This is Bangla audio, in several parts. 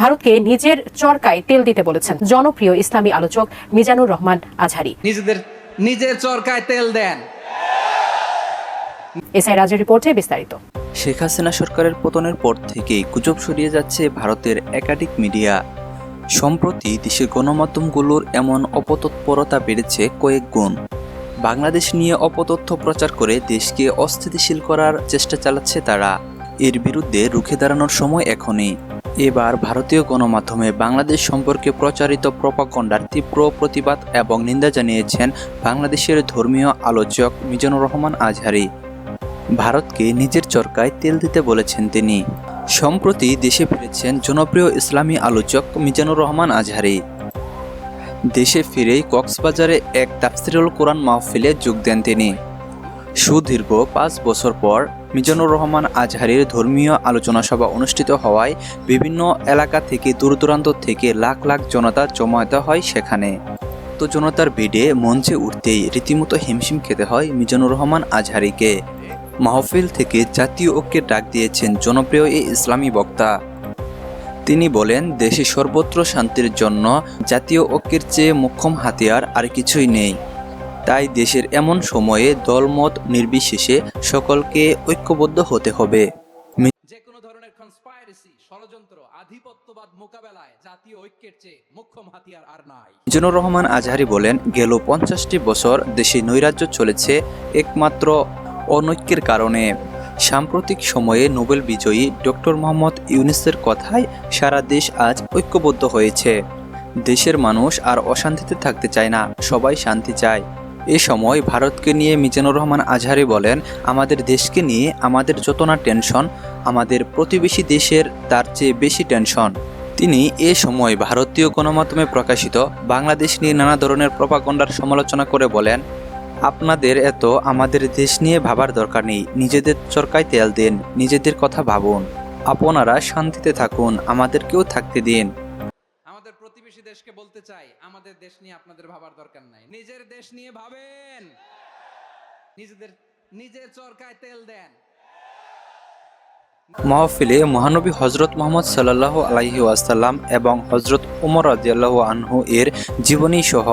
ভারতকে নিজের চরকায় তেল দিতে বলেছেন জনপ্রিয় ইসলামী আলোচক মিজানুর রহমান আজহারি। নিজেদের নিজের চরকায় তেল দেন। এসআই রাজের রিপোর্টে বিস্তারিত। শেখ হাসিনা সরকারের পতনের পর থেকেই গুজব ছড়িয়ে যাচ্ছে ভারতের একাধিক মিডিয়া। সম্প্রতি দেশের গণমাধ্যমগুলোর এমন অপতৎপরতা বেড়েছে কয়েক গুণ। বাংলাদেশ নিয়ে অপতথ্য প্রচার করে দেশকে অস্থিতিশীল করার চেষ্টা চালাচ্ছে তারা। এর বিরুদ্ধে রুখে দাঁড়ানোর সময় এখনই। এবার ভারতীয় গণমাধ্যমে বাংলাদেশ সম্পর্কে প্রচারিত প্রপাকণ্ডার তীব্র প্রতিবাদ এবং নিন্দা জানিয়েছেন বাংলাদেশের ধর্মীয় আলোচক মিজানুর রহমান আজহারি। ভারতকে নিজের চরকায় তেল দিতে বলেছেন তিনি। সম্প্রতি দেশে ফিরেছেন জনপ্রিয় ইসলামী আলোচক মিজানুর রহমান আজহারি। দেশে ফিরেই কক্সবাজারে এক তাফসিরুল কোরআন মাহফিলে যোগ দেন তিনি। সুদীর্ঘ পাঁচ বছর পর মিজানুর রহমান আজহারির ধর্মীয় আলোচনা সভা অনুষ্ঠিত হওয়ায় বিভিন্ন এলাকা থেকে দূর দূরান্ত থেকে লাখ লাখ জনতা জমায়েত হয় সেখানে। তো জনতার ভিড়ে মঞ্চে উঠতেই রীতিমতো হিমশিম খেতে হয় মিজানুর রহমান আজহারিকে। মাহফিল থেকে জাতীয় ঐক্যের ডাক দিয়েছেন জনপ্রিয় এই ইসলামী বক্তা। তিনি বলেন, দেশে সর্বত্র শান্তির জন্য জাতীয় ঐক্যের চেয়ে মোক্ষম হাতিয়ার আর কিছুই নেই। তাই দেশের এমন সময়ে দলমত নির্বিশেষে সকলকে ঐক্যবদ্ধ হতে হবে। যে কোনো ধরনের কনস্পাইরেসি ষড়যন্ত্র আধিপত্যবাদ মোকাবেলায় জাতীয় ঐক্যের চেয়ে মুখ্যম হাতিয়ার আর নাই। মিজানুর রহমান আজহারি বলেন গেল পঞ্চাশটি বছর দেশে নৈরাজ্য চলেছে একমাত্র অনৈক্যের কারণে। সাম্প্রতিক সময়ে নোবেল বিজয়ী ডক্টর মোহাম্মদ ইউনিসের কথায় সারা দেশ আজ ঐক্যবদ্ধ হয়েছে। দেশের মানুষ আর অশান্তিতে থাকতে চায় না সবাই শান্তি চায়। এ সময় ভারতকে নিয়ে মিজানুর রহমান আজহারি বলেন, আমাদের দেশকে নিয়ে আমাদের যত না টেনশন, আমাদের প্রতিবেশী দেশের তার চেয়ে বেশি টেনশন। তিনি এ সময় ভারতীয় গণমাধ্যমে প্রকাশিত বাংলাদেশ নিয়ে নানা ধরনের প্রপাগণ্ডার সমালোচনা করে বলেন, আপনাদের এত আমাদের দেশ নিয়ে ভাবার দরকার নেই, নিজেদের চরকায় তেল দিন, নিজেদের কথা ভাবুন। আপনারা শান্তিতে থাকুন, আমাদেরকেও থাকতে দিন। দেশকে বলতে চাই, আমাদের দেশ নিয়ে আপনাদের ভাবার দরকার নাই। নিজের দেশ নিয়ে ভাবেন। নিজেদের, নিজের চরকায় তেল দেন। মাহফিলে মহানবী হজরত মোহাম্মদ সাল্লাহ আলাইহি ওয়াসাল্লাম এবং হজরত উমর রাজিয়াল্লাহ আনহু এর জীবনী সহ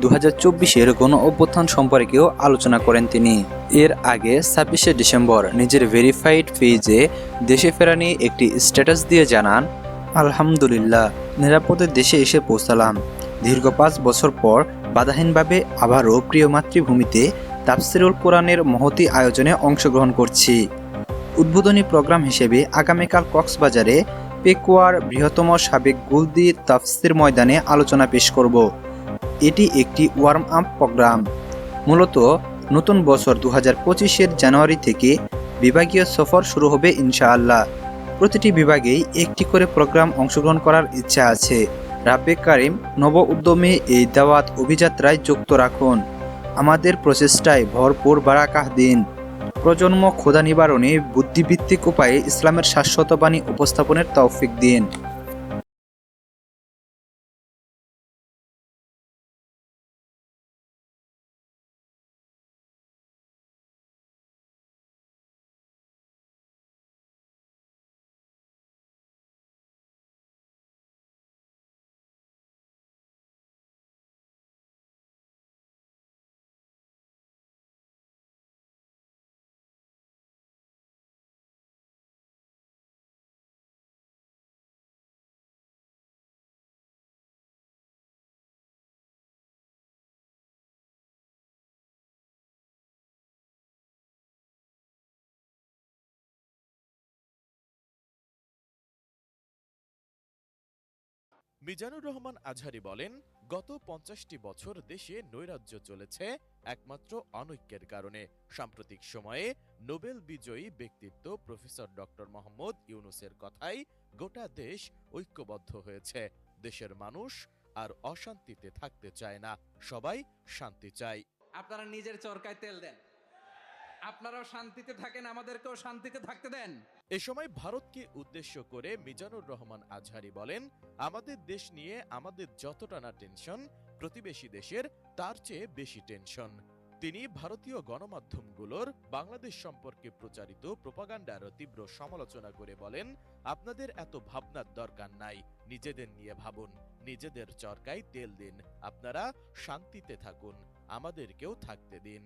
দু হাজার চব্বিশের গণ অভ্যুত্থান সম্পর্কেও আলোচনা করেন তিনি। এর আগে ছাব্বিশে ডিসেম্বর নিজের ভেরিফাইড পেজে দেশে ফেরা নিয়ে একটি স্ট্যাটাস দিয়ে জানান, আলহামদুলিল্লাহ নিরাপদে দেশে এসে পৌঁছালাম। দীর্ঘ পাঁচ বছর পর বাধাহীনভাবে আবারও প্রিয় মাতৃভূমিতে তাফসিরুল কোরআনের মহতি আয়োজনে অংশগ্রহণ করছি। উদ্বোধনী প্রোগ্রাম হিসেবে আগামীকাল কক্সবাজারে পেকুয়ার বৃহত্তম সাবেক গুলদি তাফসির ময়দানে আলোচনা পেশ করব। এটি একটি ওয়ার্ম আপ প্রোগ্রাম। মূলত নতুন বছর দু হাজার জানুয়ারি থেকে বিভাগীয় সফর শুরু হবে ইনশাআল্লাহ। প্রতিটি বিভাগেই একটি করে প্রোগ্রাম অংশগ্রহণ করার ইচ্ছা আছে। রাব্বে কারিম নব উদ্যমে এই দাওয়াত অভিযাত্রায় যুক্ত রাখুন। আমাদের প্রচেষ্টায় ভরপুর বারাকাহ দিন। প্রজন্ম ক্ষুধা নিবারণে বুদ্ধিভিত্তিক উপায়ে ইসলামের শাশ্বত বাণী উপস্থাপনের তৌফিক দিন। মিজানুর রহমান আজহারি বলেন, গত পঞ্চাশটি বছর দেশে নৈরাজ্য চলেছে একমাত্র অনৈক্যের কারণে। সাম্প্রতিক সময়ে নোবেল বিজয়ী ব্যক্তিত্ব প্রফেসর ডক্টর মোহাম্মদ ইউনুসের কথাই গোটা দেশ ঐক্যবদ্ধ হয়েছে। দেশের মানুষ আর অশান্তিতে থাকতে চায় না, সবাই শান্তি চায়। আপনারা নিজের চরকায় তেল দেন। আপনারাও শান্তিতে থাকেন, আমাদেরকেও শান্তিতে থাকতে দেন। এ সময় ভারতকে উদ্দেশ্য করে মিজানুর রহমান আজহারি বলেন, আমাদের দেশ নিয়ে আমাদের যতটা না টেনশন, প্রতিবেশী দেশের তার চেয়ে বেশি টেনশন। তিনি ভারতীয় গণমাধ্যমগুলোর বাংলাদেশ সম্পর্কে প্রচারিত প্রোপাগান্ডার তীব্র সমালোচনা করে বলেন, আপনাদের এত ভাবনার দরকার নাই, নিজেদের নিয়ে ভাবুন, নিজেদের চরকায় তেল দিন, আপনারা শান্তিতে থাকুন, আমাদেরকেও থাকতে দিন।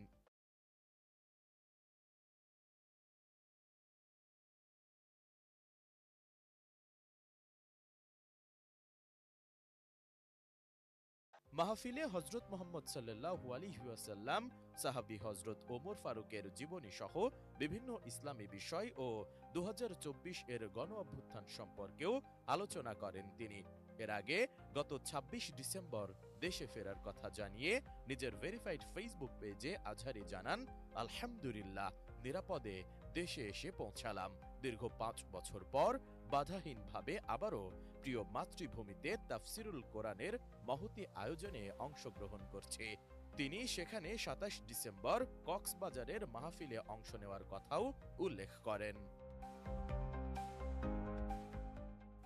মাহফিলে হজরত মোহাম্মদ সাল্লাল্লাহু আলাইহি ওয়াসাল্লাম, সাহাবী হজরত ওমর ফারুকের জীবনী সহ বিভিন্ন ইসলামী বিষয় ও দুহাজার চব্বিশ এর গণ অভ্যুত্থান সম্পর্কেও আলোচনা করেন তিনি। এর আগে গত ২৬ ডিসেম্বর দেশে ফেরার কথা জানিয়ে নিজের ভেরিফাইড ফেসবুক পেজে আজহারি জানান, আলহামদুলিল্লাহ, নিরাপদে দেশে এসে পৌঁছালাম। দীর্ঘ পাঁচ বছর পর বাধাহীনভাবে আবারও প্রিয় মাতৃভূমিতে তাফসিরুল কোরআনের মহতি আয়োজনে অংশগ্রহণ করছে। তিনি সেখানে সাতাশ ডিসেম্বর কক্সবাজারের মাহফিলে অংশ নেওয়ার কথাও উল্লেখ করেন।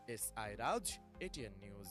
S I Raj, ATN news.